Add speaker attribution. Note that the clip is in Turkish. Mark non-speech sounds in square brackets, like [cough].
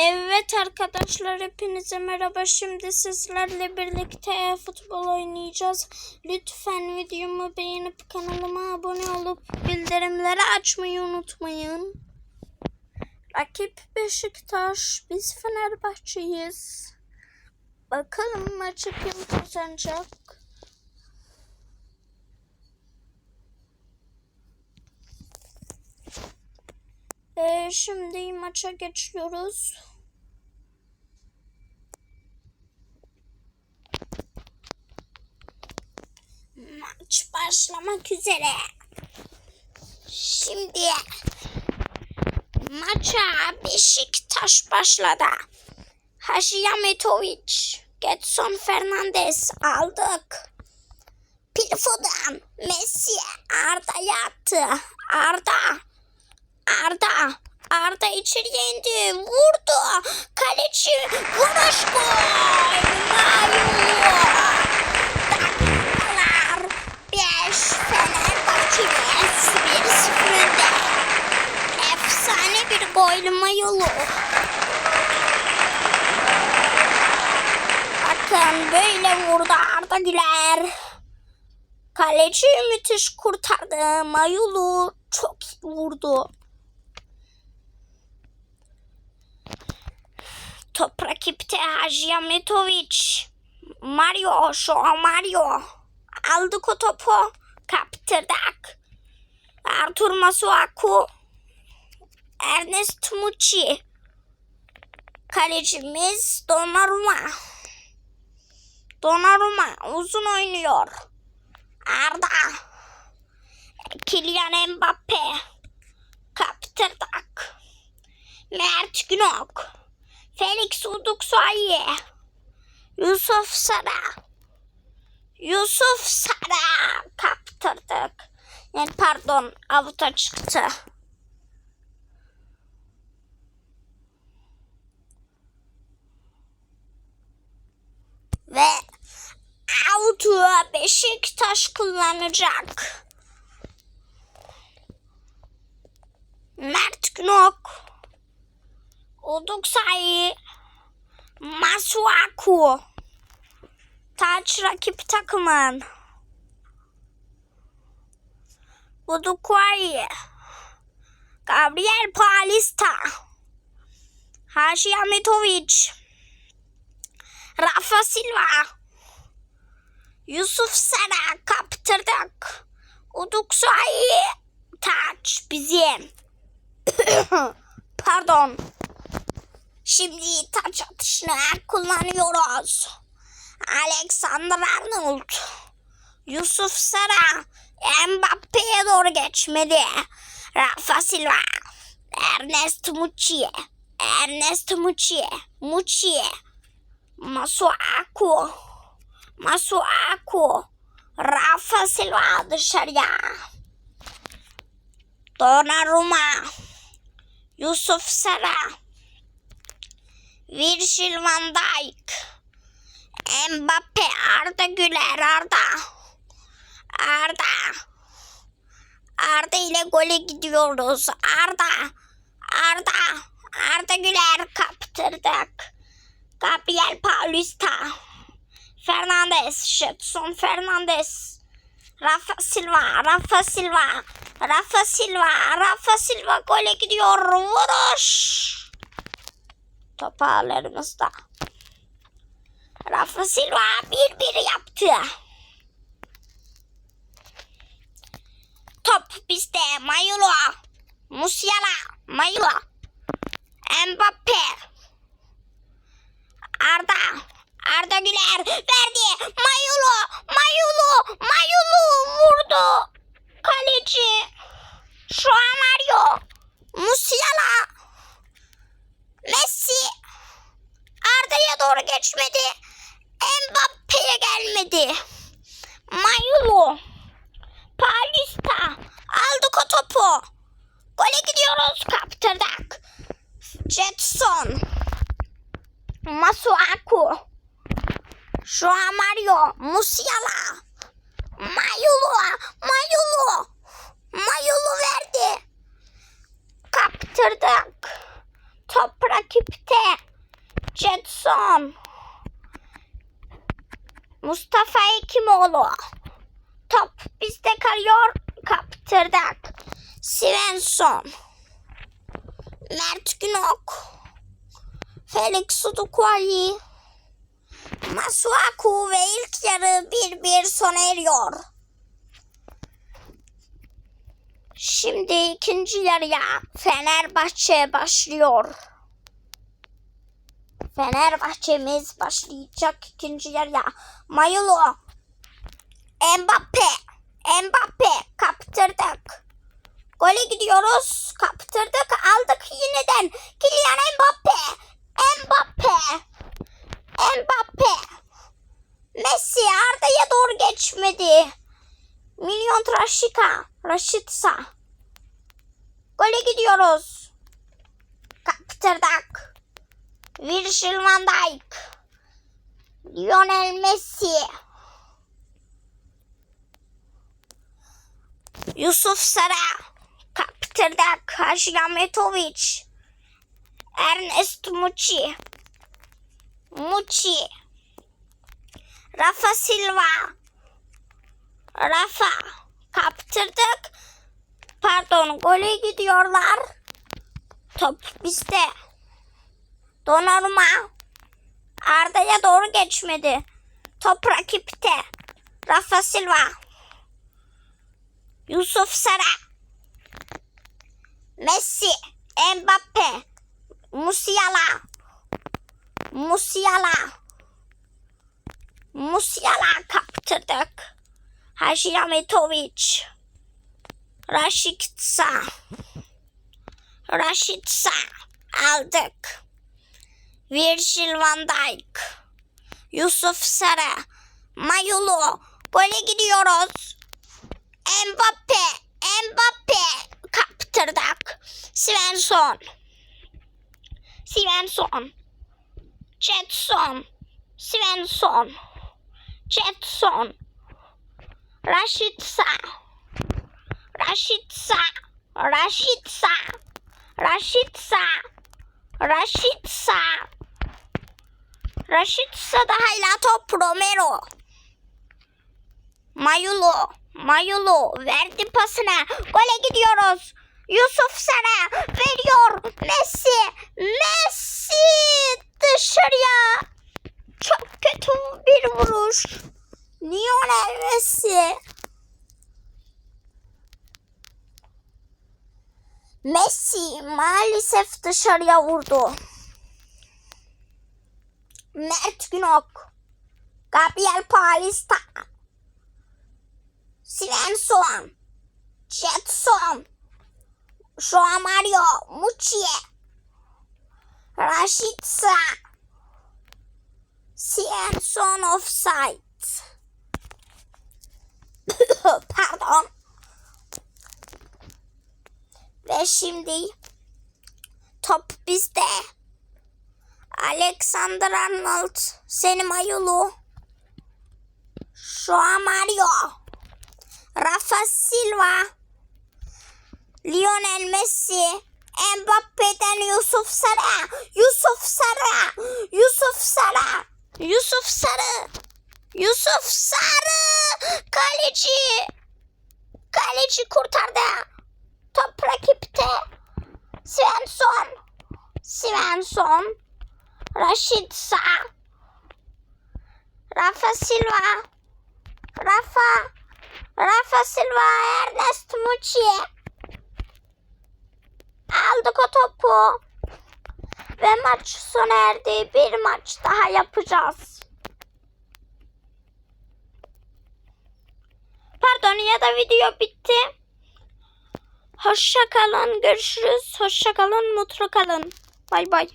Speaker 1: Evet arkadaşlar hepinize merhaba. Şimdi sizlerle birlikte futbol oynayacağız. Lütfen videomu beğenip kanalıma abone olup bildirimleri açmayı unutmayın. Rakip Beşiktaş, biz Fenerbahçe'yiz. Bakalım maçı kim kazanacak? Ee, şimdi maça geçiyoruz. Maç başlamak üzere. Şimdi maça Beşiktaş başladı. Hacıyametovic, Getson Fernandes aldık. Pilfo'dan Messi Arda'ya attı. Arda Arda. Arda içeriye indi. Vurdu. Kaleci vuruş gol. Dakikalar 5 Fenerbahçe'miz 1-0 önde. Efsane bir gol Mayolu. Bakın böyle vurdu Arda Güler. Kaleci müthiş kurtardı. Mayolu çok vurdu. Top rakipte Hacıyametovic. Mario, şu Mario. Aldık o topu. Kaptırdık. Artur Masuaku. Ernest Mucci. Kalecimiz Donnarumma. Donnarumma uzun oynuyor. Arda. Kylian Mbappe. Kaptırdık. Mert Günok. Felix Uduksoye. Yusuf Sara. Yusuf Sara kaptırdık. Yani pardon avuta çıktı. Ve avutu Beşiktaş kullanacak. Mert Günok. Oduksay Masuaku. Taç rakip takımın. Odukway Gabriel Paulista. Haşi Ahmetovic Rafa Silva. Yusuf Sara kaptırdık. Oduksay Taç bizim. [coughs] Pardon Şimdi taç atışını kullanıyoruz. Alexander Arnold. Yusuf Sara. Mbappe'ye doğru geçmedi. Rafa Silva. Ernest Muçi. Ernest Muçi. Muçi. Masuaku. Masuaku. Rafa Silva dışarıya. Donnarumma. Yusuf Sara. Virgil van Dijk. Mbappe, Arda Güler, Arda. Arda. Arda ile gole gidiyoruz. Arda. Arda. Arda Güler kaptırdık. Gabriel Paulista. Fernandes. Jetson Fernandes. Rafa Silva. Rafa Silva. Rafa Silva. Rafa Silva gole gidiyor. Vuruş. Top ağlarımızda. Rafa Silva bir bir yaptı. Top bizde. Mayolo. Musiala. Mayolo. Mbappe. Arda. Arda Güler verdi. Mayolo. Mayolo. Mayolo vurdu. Kaleci. Şu an Mario. Musiala. Messi Doğru geçmedi. Mbappe'ye gelmedi. Mayulu. Paulista. Aldık o topu. Gole gidiyoruz. Kaptırdık. Jetson. Masuaku. An Mario. Musiala. Mayulu. Mayulu. Mayulu verdi. Kaptırdık. Top rakipte. Jetson. Mustafa Ekimoğlu. Top bizde kalıyor. Kaptırdık. Svensson. Mert Günok. Felix Udukwali. Masuaku ve ilk yarı bir bir sona eriyor. Şimdi ikinci yarıya Fenerbahçe başlıyor. Fenerbahçe'miz başlayacak ikinci yarıya. Mayulo. Mbappe. Mbappe. Kaptırdık. Gole gidiyoruz. Kaptırdık. Aldık yeniden. Kylian Mbappe. Mbappe. Mbappe. Messi Arda'ya doğru geçmedi. Milyon Raşika. Raşitsa. Gole gidiyoruz. Kaptırdık. Virgil van Dijk. Lionel Messi. Yusuf Sara. Kaptırdık. Hacı Ahmetoviç. Ernest Muçi. Muçi. Rafa Silva. Rafa. Kaptırdık. Pardon gole gidiyorlar. Top bizde. Donnarumma. Arda'ya doğru geçmedi. Top rakipte. Rafa Silva. Yusuf Sara. Messi. Mbappe. Musiala. Musiala. Musiala kaptırdık. Hacı Ahmetoviç. Raşitsa. Raşitsa. Aldık. Virgil van Dijk. Yusuf Sara. Mayulu. Gole gidiyoruz. Mbappe. Mbappe. Kaptırdık. Svensson. Svensson. Jetson. Svensson. Jetson. Raşitsa. Raşitsa. Raşitsa. Raşitsa. Raşitsa. Raşitsa da hala top Romero. Mayulu. Mayulu verdi pasını. Gole gidiyoruz. Yusuf Sara veriyor. Messi. Messi dışarıya. Çok kötü bir vuruş. Lionel Messi. Messi maalesef dışarıya vurdu. Mert Günok. Gabriel Paulista. Svensson. Jetson. Joao Mario Muçiye. Raşitsa. Svensson offside. [coughs] Pardon. Ve şimdi top bizde. Alexander Arnold, Seni Mayulu, Joao Mario, Rafa Silva, Lionel Messi, Mbappe'den Yusuf Sara, Yusuf Sara, Yusuf Sara, Yusuf Sarı, Yusuf Sarı, kaleci, kaleci kurtardı. Top rakipte. Svensson. Svensson. Rashid Sa. Rafa Silva. Rafa. Rafa Silva. Ernest Muçi. Aldık o topu. Ve maç sona erdi. Bir maç daha yapacağız. Pardon ya da video bitti. Hoşça kalın. Görüşürüz. Hoşça kalın. Mutlu kalın. Bay bay.